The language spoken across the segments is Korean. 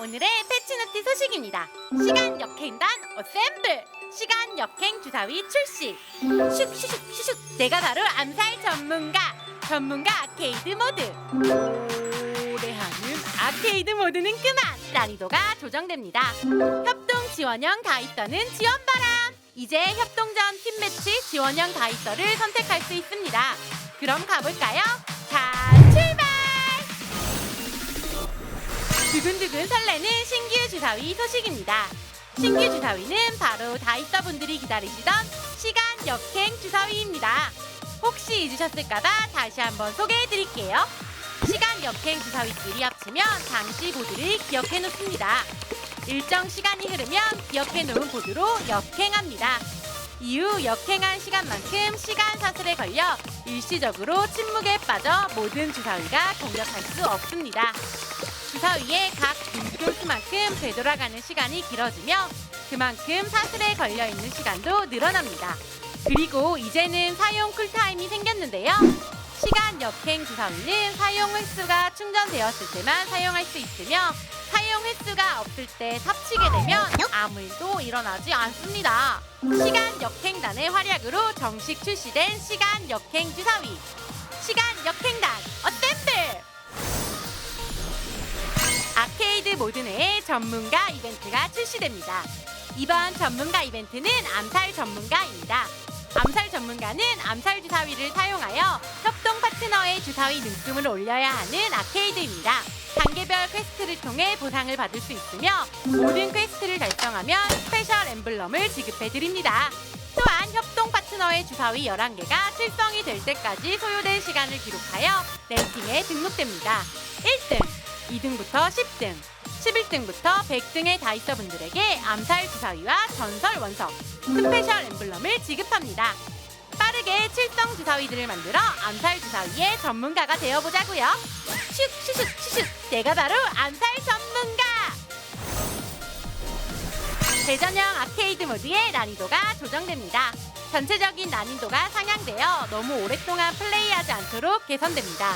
오늘의 패치너티 소식입니다. 시간 역행단 어셈블! 시간 역행 주사위 출시! 슉슉슉 슉슉 내가 바로 암살 전문가! 전문가 아케이드 모드! 오래 하는 아케이드 모드는 그만! 난이도가 조정됩니다. 협동 지원형 다이서는 지원바람! 이제 협동전 팀매치 지원형 다이서를 선택할 수 있습니다. 그럼 가볼까요? 두근두근 설레는 신규 주사위 소식입니다. 신규 주사위는 바로 다이서 분들이 기다리시던 시간 역행 주사위입니다. 혹시 잊으셨을까봐 다시 한번 소개해 드릴게요. 시간 역행 주사위끼리 합치면 당시 보드를 기억해 놓습니다. 일정 시간이 흐르면 기억해 놓은 보드로 역행합니다. 이후 역행한 시간만큼 시간 사슬에 걸려 일시적으로 침묵에 빠져 모든 주사위가 공격할 수 없습니다. 주사위의 각 분교수만큼 되돌아가는 시간이 길어지며 그만큼 사슬에 걸려 있는 시간도 늘어납니다. 그리고 이제는 사용 쿨타임이 생겼는데요. 시간 역행 주사위는 사용 횟수가 충전되었을 때만 사용할 수 있으며 사용 횟수가 없을 때 삽치게 되면 아무 일도 일어나지 않습니다. 시간 역행단의 활약으로 정식 출시된 시간 역행 주사위 시간 역행단 모드 내에 전문가 이벤트가 출시됩니다. 이번 전문가 이벤트는 암살 전문가입니다. 암살 전문가는 암살 주사위를 사용하여 협동 파트너의 주사위 능금을 올려야 하는 아케이드입니다. 단계별 퀘스트를 통해 보상을 받을 수 있으며 모든 퀘스트를 달성하면 스페셜 엠블럼을 지급해 드립니다. 또한 협동 파트너의 주사위 11개가 실성이 될 때까지 소요된 시간을 기록하여 랭킹에 등록됩니다. 1등, 2등부터 10등, 11등부터 100등의 다이서 분들에게 암살 주사위와 전설 원석, 스페셜 엠블럼을 지급합니다. 빠르게 칠성 주사위들을 만들어 암살 주사위의 전문가가 되어보자고요. 슉 슉슉 슉 슉 내가 바로 암살 전문가. 대전형 아케이드 모드의 난이도가 조정됩니다. 전체적인 난이도가 상향되어 너무 오랫동안 플레이하지 않도록 개선됩니다.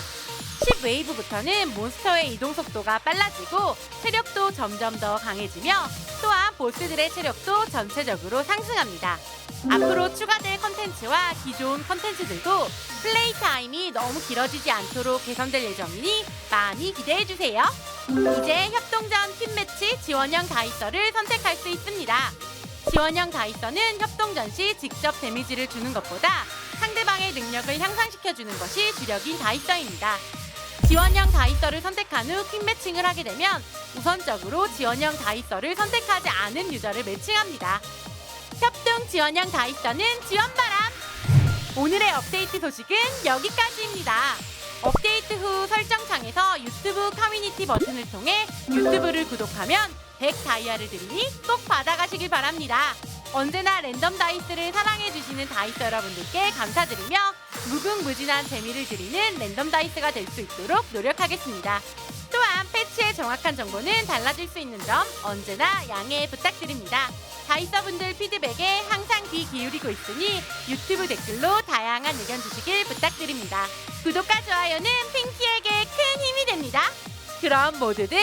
10웨이브부터는 몬스터의 이동 속도가 빨라지고 체력도 점점 더 강해지며 또한 보스들의 체력도 전체적으로 상승합니다. 앞으로 추가될 컨텐츠와 기존 컨텐츠들도 플레이 타임이 너무 길어지지 않도록 개선될 예정이니 많이 기대해주세요. 이제 협동전 팀매치 지원형 다이서를 선택할 수 있습니다. 지원형 다이서는 협동전 시 직접 데미지를 주는 것보다 상대방의 능력을 향상시켜주는 것이 주력인 다이서입니다. 지원형 다이서를 선택한 후 퀵매칭을 하게 되면 우선적으로 지원형 다이서를 선택하지 않은 유저를 매칭합니다. 협동 지원형 다이서는 지원바람! 오늘의 업데이트 소식은 여기까지입니다. 업데이트 후 설정창에서 유튜브 커뮤니티 버튼을 통해 유튜브를 구독하면 100 다이아를 드리니 꼭 받아가시길 바랍니다. 언제나 랜덤 다이스를 사랑해주시는 다이스 여러분들께 감사드리며 무궁무진한 재미를 드리는 랜덤 다이스가 될 수 있도록 노력하겠습니다. 또한 패치의 정확한 정보는 달라질 수 있는 점 언제나 양해 부탁드립니다. 다이서분들 피드백에 항상 귀 기울이고 있으니 유튜브 댓글로 다양한 의견 주시길 부탁드립니다. 구독과 좋아요는 핑키에게 큰 힘이 됩니다. 그럼 모두들